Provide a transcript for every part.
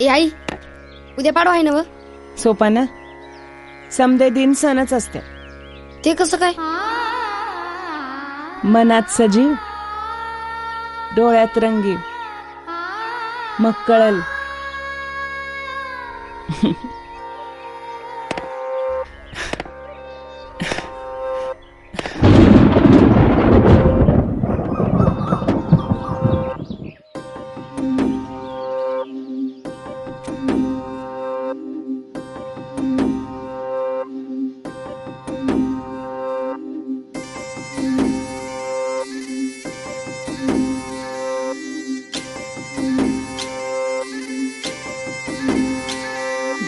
ए आई उद्या पाडवा आहे ना व? सोपाना समदे दिन सणच असते. ते कसं काय? मनात सजीव डोळ्यात रंगीव मग कळल.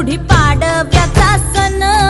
குடிப்பா